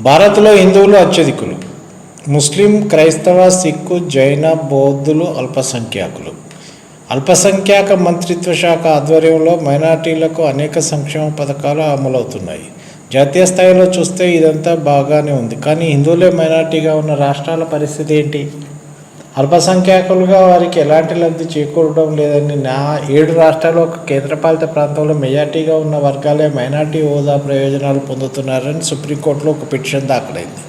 భారత్లో హిందువులు అత్యధికులు. ముస్లిం క్రైస్తవ సిక్కు జైన బౌద్ధులు అల్పసంఖ్యాకులు. అల్పసంఖ్యాక మంత్రిత్వ శాఖ ఆధ్వర్యంలో మైనార్టీలకు అనేక సంక్షేమ పథకాలు అమలవుతున్నాయి. జాతీయ స్థాయిలో చూస్తే ఇదంతా బాగానే ఉంది. కానీ హిందువులే మైనార్టీగా ఉన్న రాష్ట్రాల పరిస్థితి ఏంటి? అల్పసంఖ్యాకులుగా వారికి ఎలాంటి లబ్ధి చేకూరడం లేదని నా ఏడు రాష్ట్రాలు ఒక కేంద్రపాలిత ప్రాంతంలో మెజార్టీగా ఉన్న వర్గాలే మైనార్టీ హోదా ప్రయోజనాలు పొందుతున్నారని సుప్రీంకోర్టులో ఒక పిటిషన్ దాఖలైంది.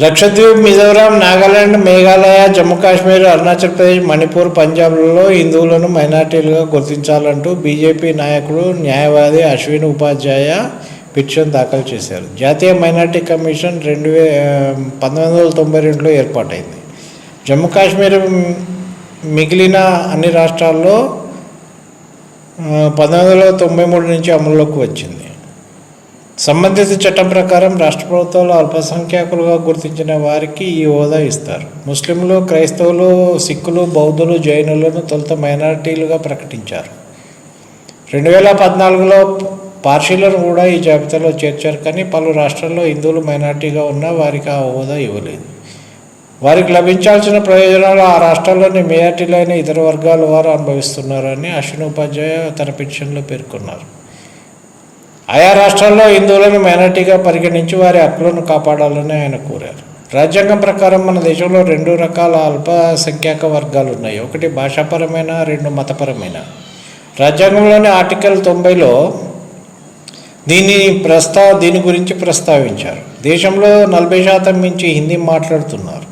లక్షద్వీప్ మిజోరాం నాగాలాండ్ మేఘాలయ జమ్మూ కాశ్మీర్ అరుణాచల్ ప్రదేశ్ మణిపూర్ పంజాబ్లలో హిందువులను మైనార్టీలుగా గుర్తించాలంటూ బీజేపీ నాయకుడు న్యాయవాది అశ్విన్ ఉపాధ్యాయ పిటిషన్ దాఖలు చేశారు. జాతీయ మైనార్టీ కమిషన్ రెండు వే పంతొమ్మిది వందల తొంభై రెండులో ఏర్పాటైంది. జమ్మూ కాశ్మీర్ మిగిలిన అన్ని రాష్ట్రాల్లో పంతొమ్మిది వందల తొంభై మూడు నుంచి అమల్లోకి వచ్చింది. సంబంధిత చట్టం ప్రకారం రాష్ట్ర ప్రభుత్వాలు అల్పసంఖ్యాకులుగా గుర్తించిన వారికి ఈ హోదా ఇస్తారు. ముస్లింలు క్రైస్తవులు సిక్కులు బౌద్ధులు జైనులను తొలుత మైనారిటీలుగా ప్రకటించారు. రెండు వేల పద్నాలుగులో పార్షీలను కూడా ఈ జాబితాలో చేర్చారు కానీ పలు రాష్ట్రాల్లో హిందువులు మైనారిటీగా ఉన్నా వారికి ఆ హోదా ఇవ్వలేదు. వారికి లభించాల్సిన ప్రయోజనాలు ఆ రాష్ట్రాల్లోని మేయార్టీలైన ఇతర వర్గాల వారు అనుభవిస్తున్నారని అశ్విన్ ఉపాధ్యాయ తన పిటిషన్లో పేర్కొన్నారు. ఆయా రాష్ట్రాల్లో హిందువులను మైనార్టీగా పరిగణించి వారి హక్కులను కాపాడాలని ఆయన కోరారు. రాజ్యాంగం ప్రకారం మన దేశంలో రెండు రకాల అల్పసంఖ్యాక వర్గాలు ఉన్నాయి. ఒకటి భాషాపరమైన రెండు మతపరమైన. రాజ్యాంగంలోని ఆర్టికల్ తొంభైలో దీన్ని ప్రస్తా దీని గురించి ప్రస్తావించారు. దేశంలో నలభై శాతం మించి హిందీ మాట్లాడుతున్నారు.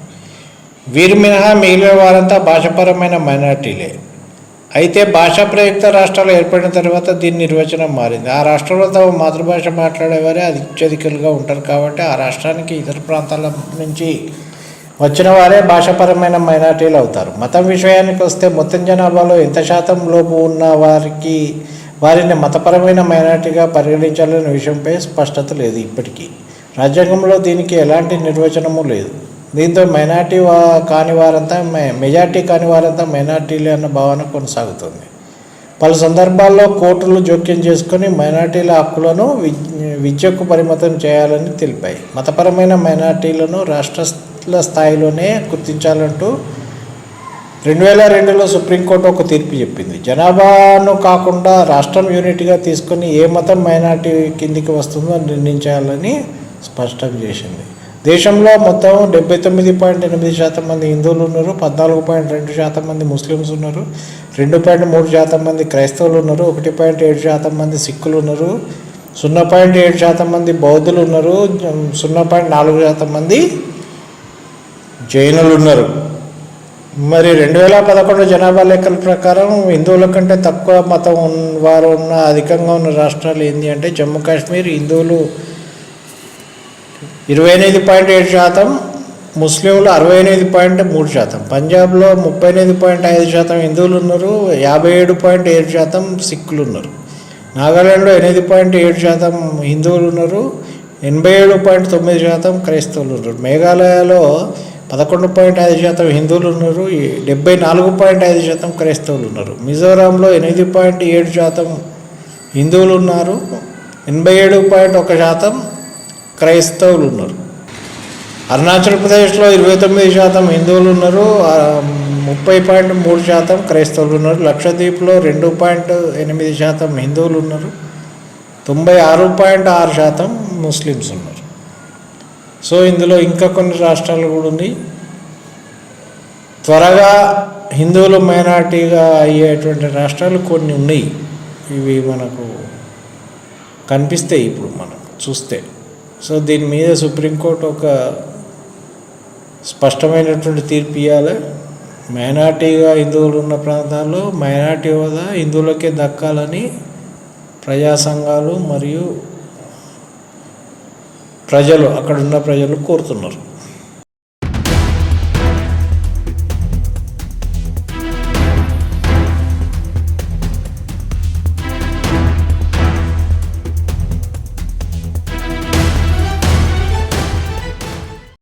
వీరి మినహా మిగిలిన వారంతా భాషపరమైన మైనార్టీలే. అయితే భాషా ప్రయుక్త రాష్ట్రాలు ఏర్పడిన తర్వాత దీని నిర్వచనం మారింది. ఆ రాష్ట్రంలో తమ మాతృభాష మాట్లాడేవారే అత్యధికులుగా ఉంటారు కాబట్టి ఆ రాష్ట్రానికి ఇతర ప్రాంతాల నుంచి వచ్చిన వారే భాషాపరమైన మైనార్టీలు అవుతారు. మతం విషయానికి వస్తే మొత్తం జనాభాలో ఎంత శాతం లోపు ఉన్న వారికి వారిని మతపరమైన మైనార్టీగా పరిగణించాలనే విషయంపై స్పష్టత లేదు ఇప్పటికీ. రాజ్యాంగంలో దీనికి ఎలాంటి నిర్వచనము లేదు. దీంతో మైనార్టీ వా కాని వారంతా మె- మెజార్టీ కాని వారంతా మైనార్టీలే అన్న భావన కొనసాగుతుంది. పలు సందర్భాల్లో కోర్టులు జోక్యం చేసుకొని మైనార్టీల హక్కులను విద్యకు పరిమితం చేయాలని తెలిపాయి. మతపరమైన మైనార్టీలను రాష్ట్రాల స్థాయిలోనే గుర్తించాలంటూ రెండు వేల రెండులో సుప్రీంకోర్టు ఒక తీర్పు చెప్పింది. జనాభాను కాకుండా రాష్ట్రం యూనిట్గా తీసుకొని ఏ మతం మైనార్టీ కిందికి వస్తుందో నిర్ణయించాలని స్పష్టం చేసింది. దేశంలో మొత్తం డెబ్బై తొమ్మిది పాయింట్ ఎనిమిది శాతం మంది హిందువులు ఉన్నారు పద్నాలుగు పాయింట్ రెండు శాతం మంది ముస్లిమ్స్ ఉన్నారు రెండు పాయింట్ మూడు శాతం మంది క్రైస్తవులు ఉన్నారు ఒకటి పాయింట్ ఏడు శాతం మంది సిక్కులు ఉన్నారు సున్నా పాయింట్ ఏడు శాతం మంది బౌద్ధులు ఉన్నారు సున్నా పాయింట్ నాలుగు శాతం మంది జైనులు ఉన్నారు. మరి రెండు వేల పదకొండు జనాభా లెక్కల ప్రకారం హిందువుల కంటే తక్కువ మతం ఉన్న వారు ఉన్న అధికంగా ఉన్న రాష్ట్రాలు ఏంటి అంటే జమ్మూ కాశ్మీర్ హిందువులు ఇరవై ఎనిమిది పాయింట్ ఏడు శాతం ముస్లింలు అరవై ఎనిమిది పాయింట్ మూడు శాతం. పంజాబ్లో ముప్పై ఎనిమిది పాయింట్ ఐదు శాతం హిందువులు ఉన్నారు యాభై ఏడు పాయింట్ ఏడు శాతం సిక్కులు ఉన్నారు. నాగాలాండ్లో ఎనిమిది పాయింట్ ఏడు శాతం హిందువులు ఉన్నారు ఎనభై ఏడు పాయింట్ తొమ్మిది శాతం క్రైస్తవులు ఉన్నారు. మేఘాలయలో పదకొండు పాయింట్ ఐదు శాతం హిందువులు ఉన్నారు డెబ్బై నాలుగు పాయింట్ ఐదు శాతం క్రైస్తవులు ఉన్నారు. మిజోరాంలో ఎనిమిది పాయింట్ ఏడు శాతం హిందువులు ఉన్నారు ఎనభై ఏడు పాయింట్ ఒక శాతం క్రైస్తవులు ఉన్నారు. అరుణాచల్ ప్రదేశ్లో ఇరవై తొమ్మిది శాతం హిందువులు ఉన్నారు ముప్పై పాయింట్ మూడు శాతం క్రైస్తవులు ఉన్నారు. లక్షద్వీప్లో రెండు పాయింట్ ఎనిమిది శాతం హిందువులు ఉన్నారు తొంభై ఆరు పాయింట్ ఆరు శాతం ముస్లిమ్స్ ఉన్నారు. సో ఇందులో ఇంకా కొన్ని రాష్ట్రాలు కూడా ఉన్నాయి త్వరగా హిందువులు మైనార్టీగా అయ్యేటువంటి రాష్ట్రాలు కొన్ని ఉన్నాయి. ఇవి మనకు కనిపిస్తాయి ఇప్పుడు మనం చూస్తే. సో దీని మీద సుప్రీంకోర్టు ఒక స్పష్టమైనటువంటి తీర్పు ఇవ్వాలి మైనార్టీగా హిందువులు ఉన్న ప్రాంతాల్లో మైనార్టీ హోదా హిందువులకే దక్కాలని ప్రజా సంఘాలు మరియు ప్రజలు అక్కడున్న ప్రజలు కోరుతున్నారు.